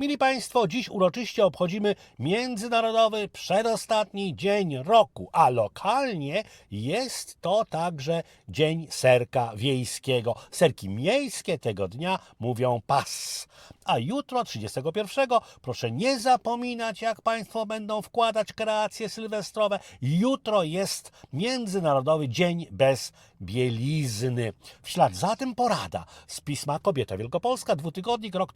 Mili Państwo, dziś uroczyście obchodzimy Międzynarodowy Przedostatni Dzień Roku, a lokalnie jest to także Dzień Serka Wiejskiego. Serki miejskie tego dnia mówią pas. A jutro, 31, proszę nie zapominać, jak Państwo będą wkładać kreacje sylwestrowe. Jutro jest Międzynarodowy Dzień Bez Bielizny. W ślad za tym porada z pisma Kobieta Wielkopolska, dwutygodnik, rok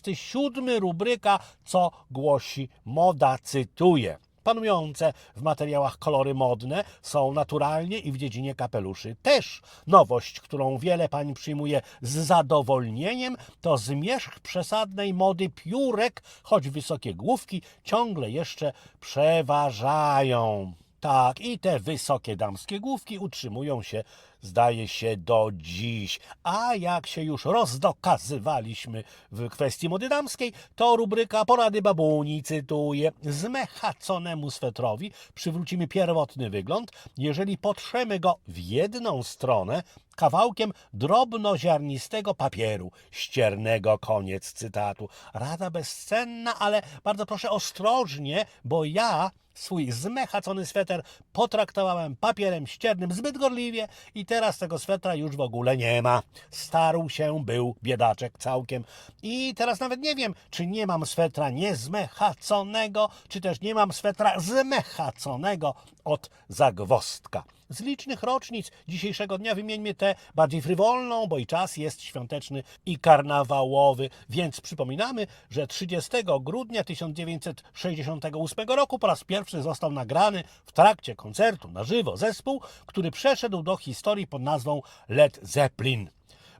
1937, rubryka Co głosi moda, cytuję. Panujące w materiałach kolory modne są naturalnie i w dziedzinie kapeluszy też. Nowość, którą wiele pań przyjmuje z zadowolnieniem, to zmierzch przesadnej mody piórek, choć wysokie główki ciągle jeszcze przeważają. Tak, i te wysokie damskie główki utrzymują się, zdaje się, do dziś. A jak się już rozdokazywaliśmy w kwestii mody damskiej, to rubryka Porady babuni cytuje Zmechaconemu swetrowi przywrócimy pierwotny wygląd, jeżeli potrzemy go w jedną stronę kawałkiem drobnoziarnistego papieru ściernego. Koniec cytatu. Rada bezcenna, ale bardzo proszę ostrożnie, bo ja swój zmechacony sweter potraktowałem papierem ściernym zbyt gorliwie i teraz tego swetra już w ogóle nie ma. Starł się był biedaczek całkiem. I teraz nawet nie wiem, czy nie mam swetra niezmechaconego, czy też nie mam swetra zmechaconego od zagwostka. Z licznych rocznic dzisiejszego dnia wymieńmy tę bardziej frywolną, bo i czas jest świąteczny i karnawałowy, więc przypominamy, że 30 grudnia 1968 roku po raz pierwszy został nagrany w trakcie koncertu na żywo zespół, który przeszedł do historii pod nazwą Led Zeppelin.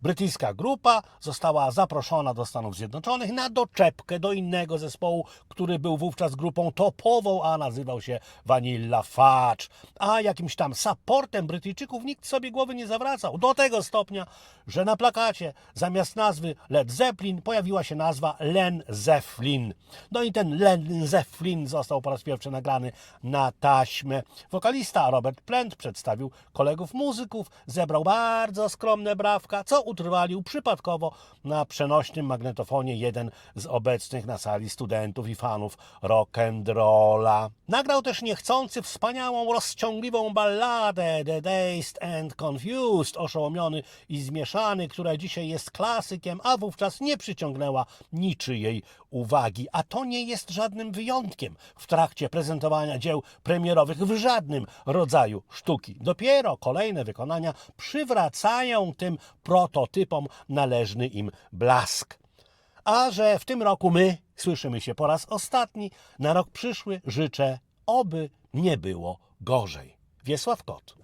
Brytyjska grupa została zaproszona do Stanów Zjednoczonych na doczepkę do innego zespołu, który był wówczas grupą topową, a nazywał się Vanilla Fudge. A jakimś tam supportem Brytyjczyków nikt sobie głowy nie zawracał. Do tego stopnia, że na plakacie zamiast nazwy Led Zeppelin pojawiła się nazwa Len Zeppelin. No i ten Len Zeppelin został po raz pierwszy nagrany na taśmę. Wokalista Robert Plant przedstawił kolegów muzyków, zebrał bardzo skromne brawka, co utrwalił przypadkowo na przenośnym magnetofonie jeden z obecnych na sali studentów i fanów rock'n'rolla. Nagrał też niechcący wspaniałą, rozciągliwą balladę The Dazed and Confused, oszołomiony i zmieszany, która dzisiaj jest klasykiem, a wówczas nie przyciągnęła niczyjej uwagi. A to nie jest żadnym wyjątkiem w trakcie prezentowania dzieł premierowych w żadnym rodzaju sztuki. Dopiero kolejne wykonania przywracają tym prototypom należny im blask. A że w tym roku my słyszymy się po raz ostatni, na rok przyszły życzę, oby nie było gorzej. Wiesław Kot.